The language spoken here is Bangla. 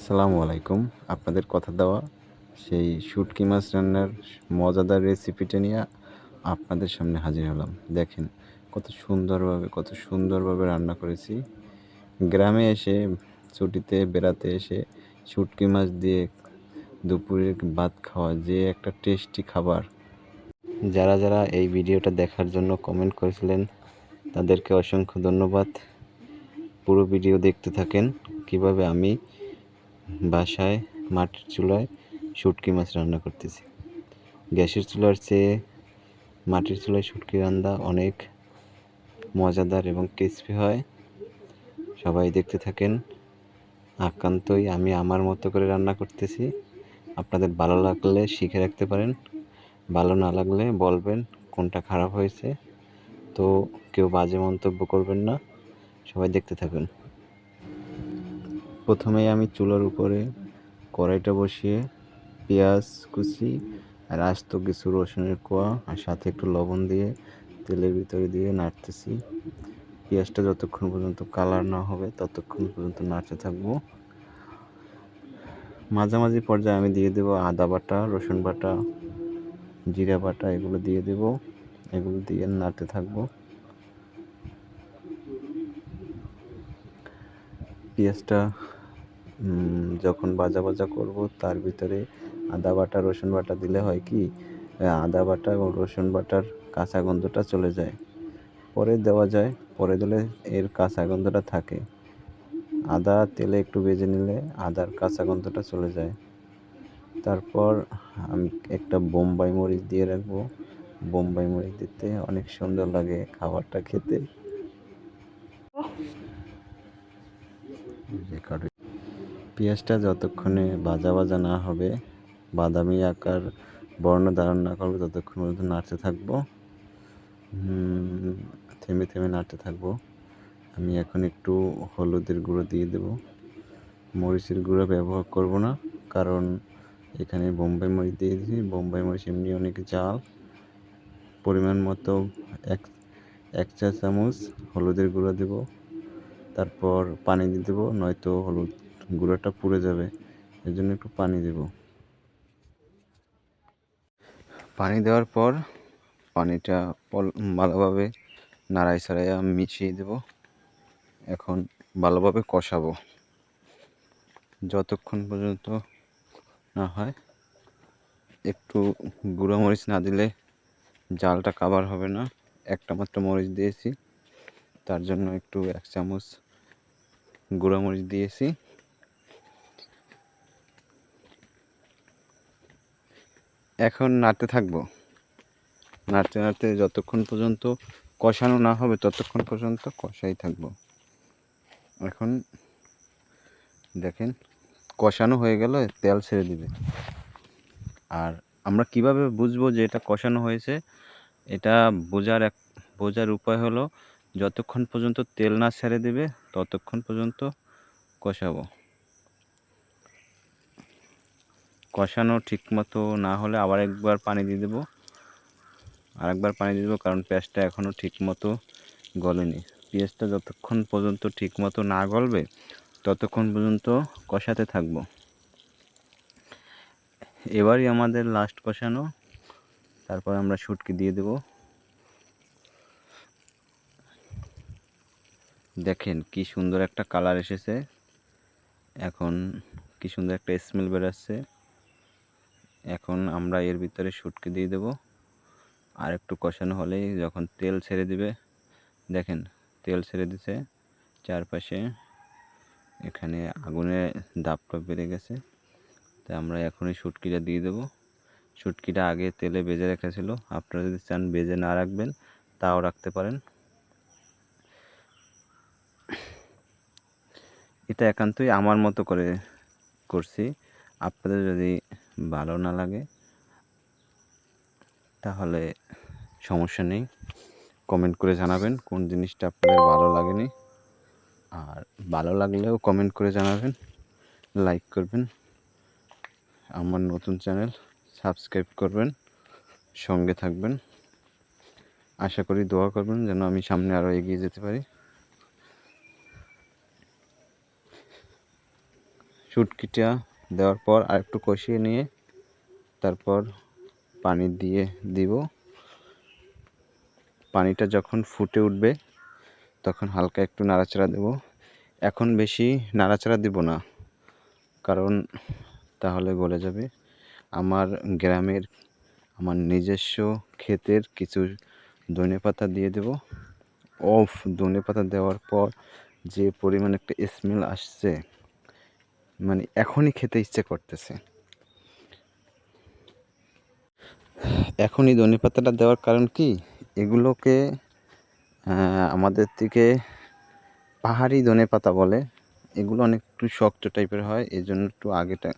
আসসালামু আলাইকুম। আপনাদের কথা দেওয়া, সেই শুটকি মাছ রান্নার মজাদার রেসিপিটা নিয়ে আপনাদের সামনে হাজির হলাম। দেখেন, কত সুন্দরভাবে কত সুন্দরভাবে রান্না করেছি। গ্রামে এসে, ছুটিতে বেড়াতে এসে শুটকি মাছ দিয়ে দুপুরের ভাত খাওয়া যে একটা টেস্টি খাবার। যারা যারা এই ভিডিওটা দেখার জন্য কমেন্ট করেছিলেন, তাদেরকে অসংখ্য ধন্যবাদ। পুরো ভিডিও দেখতে থাকেন। কীভাবে আমি বাসায়, মাটির চুলায় শুটকি মাছ রান্না করতেছি। গ্যাসের চুলার চেয়ে মাটির চুলায় শুটকি রান্না অনেক মজাদার এবং ক্রিস্পি হয়। সবাই দেখতে থাকেন। আকান্তই আমি আমার মতো করে রান্না করতেছি। আপনাদের ভালো লাগলে শিখে রাখতে পারেন। ভালো না লাগলে বলবেন কোনটা খারাপ হয়েছে। তো কেউ বাজে মন্তব্য করবেন না। সবাই দেখতে থাকুন। প্রথমেই আমি চুলার উপরে কড়াইটা বসিয়ে পেঁয়াজ কুচি আর আস্ত কিছু রসুনের কোয়া আর সাথে একটু লবণ দিয়ে তেলের ভিতরে দিয়ে নাড়তেছি। পেঁয়াজটা যতক্ষণ পর্যন্ত কালার না হবে ততক্ষণ পর্যন্ত নাড়তে থাকব। মাঝামাঝি পর্যায়ে আমি দিয়ে দেবো আদা বাটা, রসুন বাটা, জিরা বাটা, এগুলো দিয়ে দেবো। এগুলো দিয়ে নাড়তে থাকব। পেঁয়াজটা যখন ভাজা ভাজা করব, তার ভিতরে আদা বাটা, রসুন বাটা দিলে হয় কি আদা বাটা এবং রসুন বাটার কাঁচা গন্ধটা চলে যায়। পরে দেওয়া যায়, পরে দিলে এর কাঁচা গন্ধটা থাকে। আদা তেলে একটু ভেজে নিলে আদার কাঁচা গন্ধটা চলে যায়। তারপর আমি একটা বোম্বাই মরিচ দিয়ে রাখব। বোম্বাই মরিচ দিতে অনেক সুন্দর লাগে খাবারটা খেতে। পেঁয়াজটা যতক্ষণে ভাজা ভাজা না হবে, বাদামি আকার, বর্ণ ধারণ না করবে, ততক্ষণ পর্যন্ত নাড়তে থাকব। থেমে থেমে নাড়তে থাকব। আমি এখন একটু হলুদের গুঁড়ো দিয়ে দেব। মরিচের গুঁড়ো ব্যবহার করব না, কারণ এখানে বোম্বাই মরিচ দিয়ে দিয়েছি। বোম্বাই মরিচ এমনি অনেক জাল। পরিমাণ মতো এক এক চা চামচ হলুদের গুঁড়ো দেব। তারপর পানি দিয়ে দেবো, নয়তো হলুদ গুঁড়োটা পুড়ে যাবে এর জন্য একটু পানি দেব। পানি দেওয়ার পর পানিটা ভালোভাবে নাড়াই ছাড়াইয়া মিশিয়ে দেব। এখন ভালোভাবে কষাবো। যতক্ষণ পর্যন্ত না হয়, একটু গুঁড়ো মরিচ না দিলে জালটা কাবার হবে না। একটা মাত্র মরিচ দিয়েছি, তার জন্য একটু এক চামচ গুঁড়ো মরিচ দিয়েছি। এখন নাড়তে থাকব। নাড়তে নাড়তে যতক্ষণ পর্যন্ত কষানো না হবে, ততক্ষণ পর্যন্ত কষাই থাকব। এখন দেখেন, কষানো হয়ে গেল, তেল ছেড়ে দিবে। আর আমরা কীভাবে বুঝব যে এটা কষানো হয়েছে? এটা বোঝার এক, বোঝার উপায় হলো, যতক্ষণ পর্যন্ত তেল না ছেড়ে দেবে, ততক্ষণ পর্যন্ত কষাবো। কষানো ঠিকমতো না হলে আবার একবার পানি দিয়ে দেবো। আরেকবার পানি দিয়ে দেবো কারণ পেঁয়াজটা এখনও ঠিকমতো গলেনি। পেঁয়াজটা যতক্ষণ পর্যন্ত ঠিকমতো না গলবে, ততক্ষণ পর্যন্ত কষাতে থাকব। এবারই আমাদের লাস্ট কষানো। তারপর আমরা শুটকি দিয়ে দেব। দেখেন কি সুন্দর একটা কালার এসেছে। এখন কি সুন্দর একটা স্মেল বেরোচ্ছে এখন আমরা এর ভিতরে শুটকি দিয়ে দেব। আর একটু কষানো হলেই যখন তেল ছেড়ে দিবে, দেখেন তেল ছেড়ে দিছে, চারপাশে এখানে আগুনের দাপটা বেড়ে গেছে। তাই আমরা এখনই শুটকিটা দিয়ে দেবো। শুটকিটা আগে তেলে বেজে রেখেছিল আপনারা যদি চান বেজে না রাখবেন, তাও রাখতে পারেন। এটা একান্তই আমার মতো করে করছি। আপনাদের যদি ভালো না লাগে, তাহলে সমস্যা নেই। কমেন্ট করে জানাবেন কোন জিনিসটা আপনাদের ভালো লাগেনি। আর ভালো লাগলেও কমেন্ট করে জানাবেন লাইক করবেন। আমার নতুন চ্যানেল সাবস্ক্রাইব করবেন, সঙ্গে থাকবেন। আশা করি দোয়া করবেন যেন আমি সামনে আরও এগিয়ে যেতে পারি। শুটকিটা দেওয়ার পর আর একটু কষিয়ে নিয়ে তারপর পানি দিয়ে দিব। পানিটা যখন ফুটে উঠবে, তখন হালকা একটু নাড়াচাড়া দেব। এখন বেশি নাড়াচাড়া দিব না, কারণ তাহলে গলে যাবে। আমার গ্রামের, আমার নিজস্ব ক্ষেতের কিছু ধনে পাতা দিয়ে দেব। অফ ধনে পাতা দেওয়ার পর যে পরিমাণ একটা স্মেল আসছে মানে এখনই খেতে ইচ্ছে করতেছে। এখনই ধনে পাতাটা দেওয়ার কারণ কি? এগুলোকে আমাদের থেকে পাহাড়ি ধনে পাতা বলে। এগুলো অনেক একটু শক্ত টাইপের হয় এই জন্য একটু আগেটা